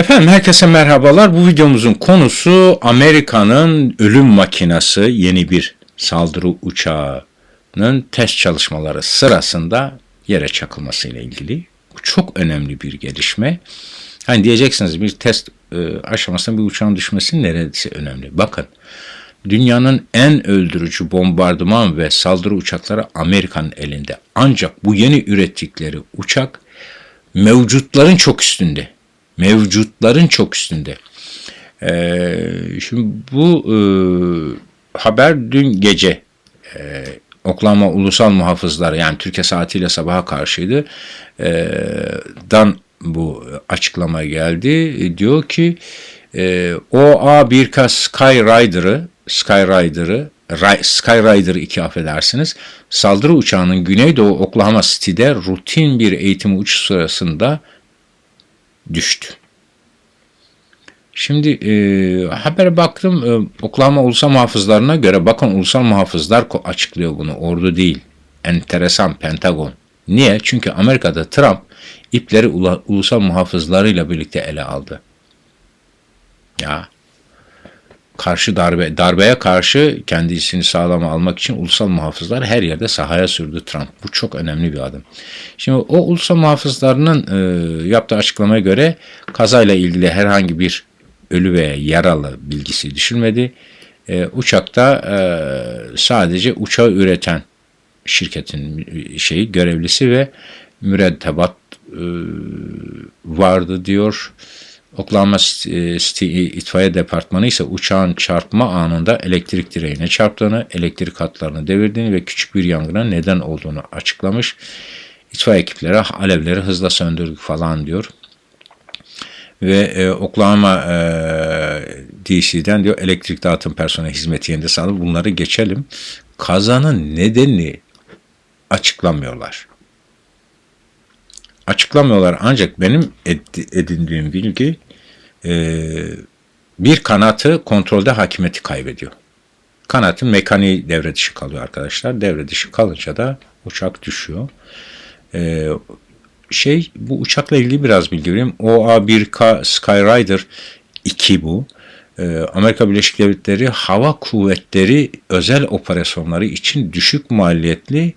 Efendim herkese merhabalar. Bu videomuzun konusu Amerika'nın ölüm makinası yeni bir saldırı uçağının test çalışmaları sırasında yere çakılması ile ilgili. Bu çok önemli bir gelişme. Hani diyeceksiniz bir test e, aşamasında bir uçağın düşmesi neresi önemli? Bakın dünyanın en öldürücü bombardıman ve saldırı uçakları Amerika'nın elinde. Ancak bu yeni ürettikleri uçak mevcutların çok üstünde mevcutların çok üstünde. Ee, şimdi bu e, haber dün gece e, Oklahoma Ulusal Muhafızları yani Türkiye saatiyle sabaha karşıydı. E, dan bu açıklama geldi. Diyor ki e, OA1K Skyrider'ı Skyrider'ı Skyrider 2 affedersiniz saldırı uçağının Güneydoğu Oklahoma City'de rutin bir eğitim uçuş sırasında düştü. Şimdi e, habere baktım e, Oklahoma Ulusal Muhafızlarına göre bakın Ulusal Muhafızlar açıklıyor bunu ordu değil. Enteresan Pentagon. Niye? Çünkü Amerika'da Trump ipleri ulusal muhafızlarıyla birlikte ele aldı. Ya karşı darbe darbeye karşı kendisini sağlama almak için ulusal muhafızlar her yerde sahaya sürdü Trump. Bu çok önemli bir adım. Şimdi o ulusal muhafızlarının e, yaptığı açıklamaya göre kazayla ilgili herhangi bir ölü veya yaralı bilgisi düşülmedi. E, uçakta e, sadece uçağı üreten şirketin şeyi görevlisi ve mürettebat e, vardı diyor. Oklahoma City itfaiye departmanı ise uçağın çarpma anında elektrik direğine çarptığını, elektrik hatlarını devirdiğini ve küçük bir yangına neden olduğunu açıklamış. İtfaiye ekipleri alevleri hızla söndürdük falan diyor. Ve e, Oklahoma e, DC'den diyor elektrik dağıtım personeli hizmeti yerinde sağladı. Bunları geçelim. Kazanın nedenini açıklamıyorlar açıklamıyorlar ancak benim edindiğim bilgi e, bir kanatı kontrolde hakimiyeti kaybediyor. Kanatın mekaniği devre dışı kalıyor arkadaşlar. Devre dışı kalınca da uçak düşüyor. E, şey bu uçakla ilgili biraz bilgi vereyim. OA-1K Skyrider 2 bu. E, Amerika Birleşik Devletleri Hava Kuvvetleri özel operasyonları için düşük maliyetli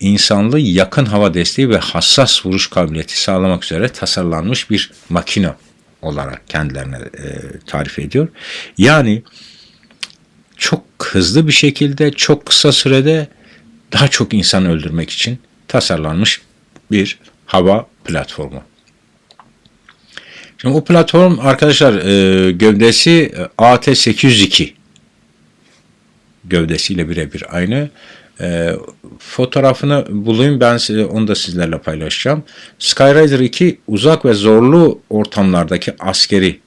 insanlı yakın hava desteği ve hassas vuruş kabiliyeti sağlamak üzere tasarlanmış bir makine olarak kendilerine e, tarif ediyor. Yani çok hızlı bir şekilde çok kısa sürede daha çok insan öldürmek için tasarlanmış bir hava platformu. Şimdi o platform arkadaşlar e, gövdesi e, AT802 gövdesiyle birebir aynı. E, fotoğrafını bulayım ben size, onu da sizlerle paylaşacağım. Skyrider 2 uzak ve zorlu ortamlardaki askeri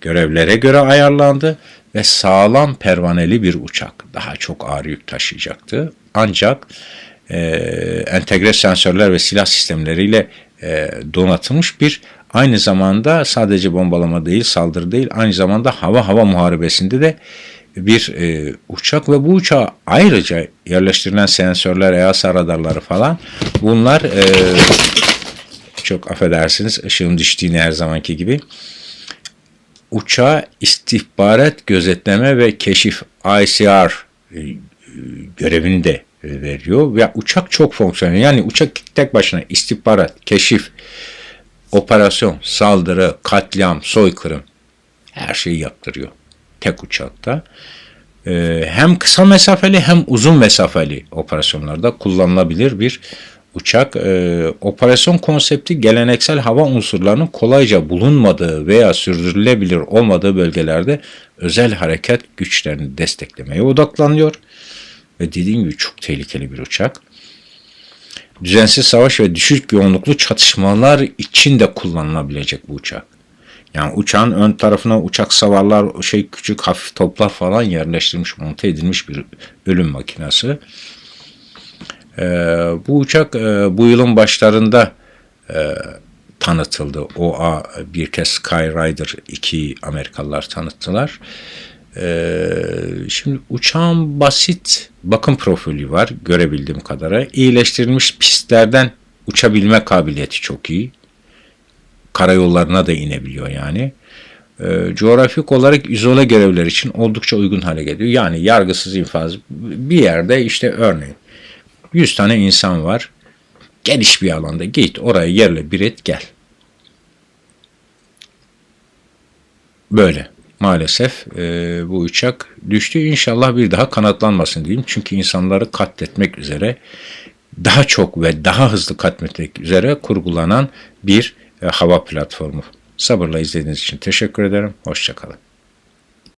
görevlere göre ayarlandı ve sağlam pervaneli bir uçak. Daha çok ağır yük taşıyacaktı. Ancak e, entegre sensörler ve silah sistemleriyle e, donatılmış bir aynı zamanda sadece bombalama değil, saldırı değil, aynı zamanda hava hava muharebesinde de bir e, uçak ve bu uçağa ayrıca yerleştirilen sensörler, EASA radarları falan bunlar e, çok affedersiniz ışığın düştüğünü her zamanki gibi uçağa istihbarat gözetleme ve keşif ICR e, görevini de veriyor ve uçak çok fonksiyonel. Yani uçak tek başına istihbarat, keşif, operasyon, saldırı, katliam, soykırım her şeyi yaptırıyor tek uçakta e, hem kısa mesafeli hem uzun mesafeli operasyonlarda kullanılabilir bir uçak. E, operasyon konsepti geleneksel hava unsurlarının kolayca bulunmadığı veya sürdürülebilir olmadığı bölgelerde özel hareket güçlerini desteklemeye odaklanıyor. Ve dediğim gibi çok tehlikeli bir uçak. Düzensiz savaş ve düşük yoğunluklu çatışmalar için de kullanılabilecek bu uçak. Yani uçağın ön tarafına uçak savarlar, şey küçük hafif toplar falan yerleştirilmiş, monte edilmiş bir ölüm makinesi. Ee, bu uçak e, bu yılın başlarında e, tanıtıldı. OA bir kez Skyrider 2 Amerikalılar tanıttılar. Ee, şimdi uçağın basit bakım profili var görebildiğim kadarıyla. İyileştirilmiş pistlerden uçabilme kabiliyeti çok iyi karayollarına da inebiliyor yani. E, coğrafik olarak izole görevler için oldukça uygun hale geliyor. Yani yargısız infaz bir yerde işte örneğin 100 tane insan var. Geniş bir alanda git oraya yerle bir et gel. Böyle maalesef e, bu uçak düştü. İnşallah bir daha kanatlanmasın diyeyim. Çünkü insanları katletmek üzere daha çok ve daha hızlı katletmek üzere kurgulanan bir hava platformu. Sabırla izlediğiniz için teşekkür ederim. Hoşçakalın.